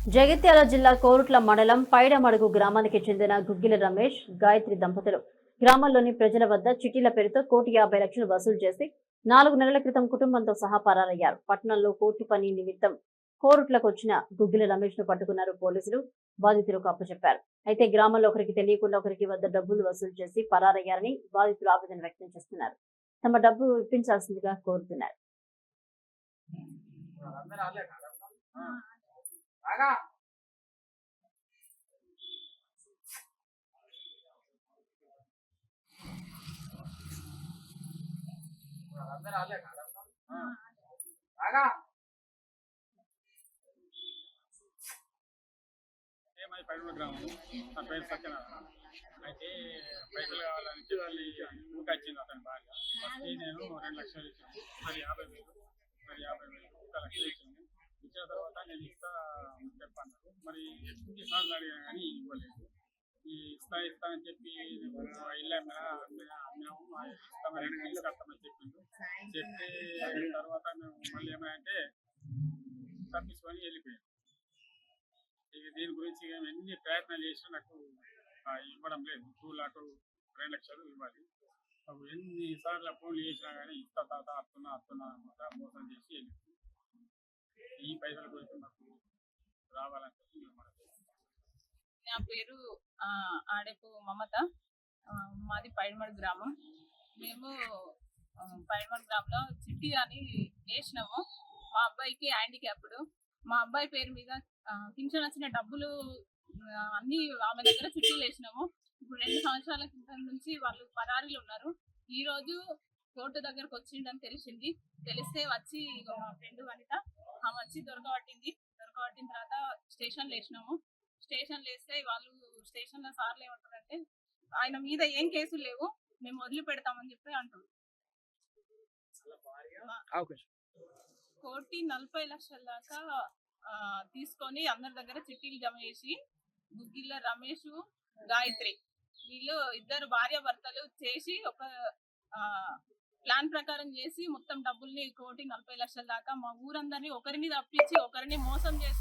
జగిత్యాల జిల్లా కోరుట్ల మండలం పైడమడుగు గ్రామానికి చెందిన గుగ్గిల రమేష్ గాయత్రి దంపతులు. గ్రామంలోని ప్రజల వద్ద చిట్టీల పేరుతో కోటి యాభై లక్షలు వసూలు చేసి నాలుగు నెలల క్రితం కుటుంబంతో సహా పరారయ్యారు పట్టణంలో కోర్టు పని నిమిత్తం కోరుట్లకు వచ్చిన గుగ్గిల రమేష్ను పట్టుకున్నారు పోలీసులు. బాధితులకు అప్పచెప్పారు. అయితే గ్రామంలో ఒకరికి తెలియకుండా ఒకరికి వద్ద డబ్బులు వసూలు చేసి పరారయ్యారని బాధితులు ఆవేదన వ్యక్తం చేస్తున్నారు. తమ డబ్బు ఇప్పించాల్సిందిగా కోరుతున్నారు. అంటే మాది పడిన గ్రామం నా పేరు సత్యనారాయణ. అయితే పైసలు కావాలని చెప్పి ఊరికి వచ్చింది అతని బాగా ఫస్ట్ నేను రెండు లక్షలు ఇచ్చాను. మరి యాభై వేలు. మరి యాభై వేలు. ఒక లక్షలు ఇచ్చింది. ఇచ్చిన తర్వాత నేను ఇస్తా చెప్పన్నారు. మరి ఎన్ని సార్లు అడిగాను కానీ ఇవ్వలేదు. ఈ ఇస్తా ఇస్తా అని చెప్పి ఇల్లు అమ్మినాము ఇస్తామని ఇల్లు కట్టమని చెప్పిండు. చెప్తే తర్వాత మేము మళ్ళీ ఏమైనా తప్పించుకొని వెళ్ళిపోయాం. ఇక దీని గురించి ఎన్ని ప్రయత్నాలు చేసినా నాకు ఇవ్వడం లేదు. టూ లాక్ రెండు లక్షలు ఇవ్వాలి. అప్పుడు ఎన్నిసార్లు ఫోన్లు చేసినా కానీ ఇస్తా తాత అత్తున్నా అత్తున్నా మోసం చేసి వెళ్ళిపోయి. ఈ పైసల గురించి నాకు రావాలని చెప్పి నా పేరు ఆ, మమత. మాది పైడమడి గ్రామం. మేము ఆ, పైడమడి గ్రామంలో చిట్టి అని వేసినాము. మా అబ్బాయికి హ్యాండిక్యాప్డ్. మా అబ్బాయి పేరు మీద పింఛన్ వచ్చిన డబ్బులు అన్ని ఆమె దగ్గర చిట్టీలు వేసినాము. ఇప్పుడు రెండు సంవత్సరాల క్రితం నుంచి వాళ్ళు పరారీలు ఉన్నారు. ఈ రోజు కోర్టు దగ్గరకు వచ్చిండని తెలిసింది. తెలిస్తే వచ్చి మా ఫ్రెండ్ వనిత ఆమె వచ్చి దొరకబట్టింది. స్టేషన్లో వేసినాము స్టేషన్ వేస్తే వాళ్ళు స్టేషన్లో సార్లు ఏమంటారంటే ఆయన మీద ఏం కేసులు లేవు మేము వదిలి పెడతామని చెప్పి అంటారు. కోటి నలభై లక్షల దాకా తీసుకొని అందరి దగ్గర చిట్టీలు జమ చేసి గుగ్గిళ్ళ రమేష్ గాయత్రి వీళ్ళు ఇద్దరు భార్య భర్తలు చేసి ఒక ఆ, ప్లాన్ ప్రకారం చేసి మొత్తం డబ్బుల్ని కోటి నలభై లక్షల దాకా మా ఊరందరినీ ఒకరిని తప్పించి ఒకరిని మోసం చేసి